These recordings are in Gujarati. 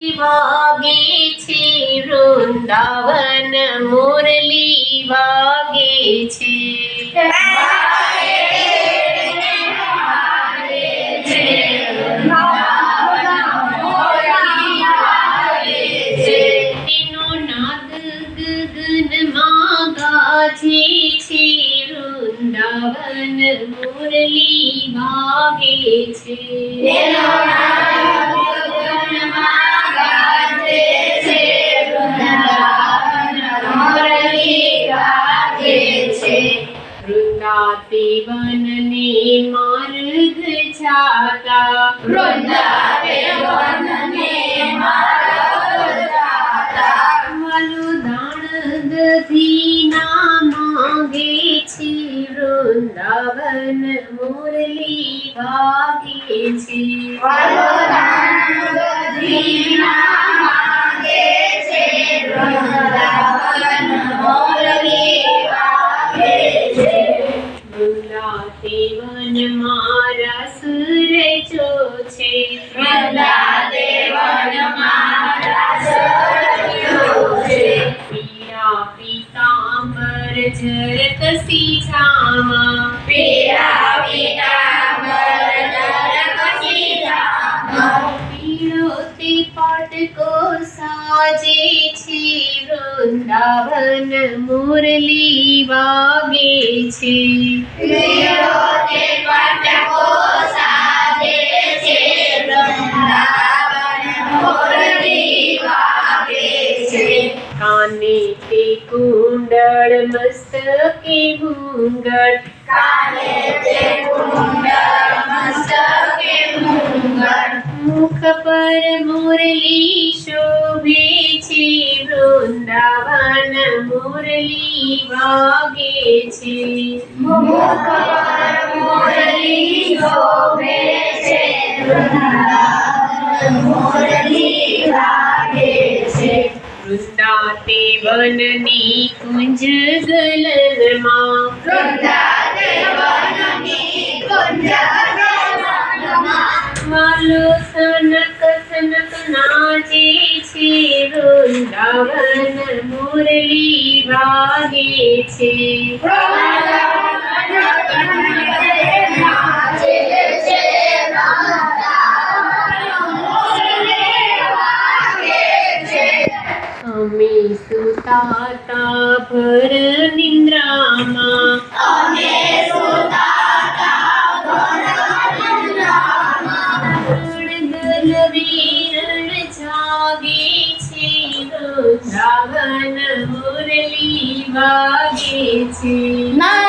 વાગે છે વૃંદાવન મુરલી વાગે છે તેનો નાદ ગગનમાં ગાજે છે. વૃંદાવન મુરલી વાગે છે વૃંદાતે વનને માર્ગ જાતા. માલું દાણ દધી ના માંગે છે. વૃંદાવન મુરલી ભાગે છે. अजरक सी छामा। पीरा पीताम्बर अजरक सी छामा। पीरोती पट को साजे छे वृंदावन मुरली वागे छे। કાને તે કુંડળ મસ્તકે મુંગળ મુખ પર મુરલી શોભે છે વૃંદાવન મુરલી વાગે છે વૃંદાતે વનની કુંજ ગલનમાં માલો સનક સનક નાચે છે વૃંદાવન મુરલી વાગે છે અમે સુતાતા ભર નિંદ્રામાં છે વૃંદાવન મુરલી વાગે છે વાળી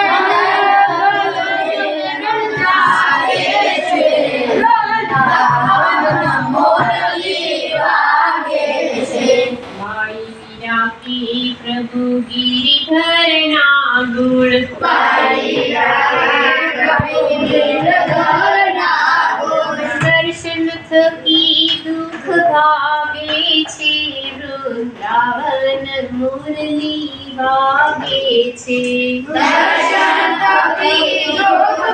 ગિરિધરના ગુણ દર્શન થકી દુઃખ ભાગે છે. વૃંદાવન મુરલી વાગે છે દર્શન થકી દુઃખ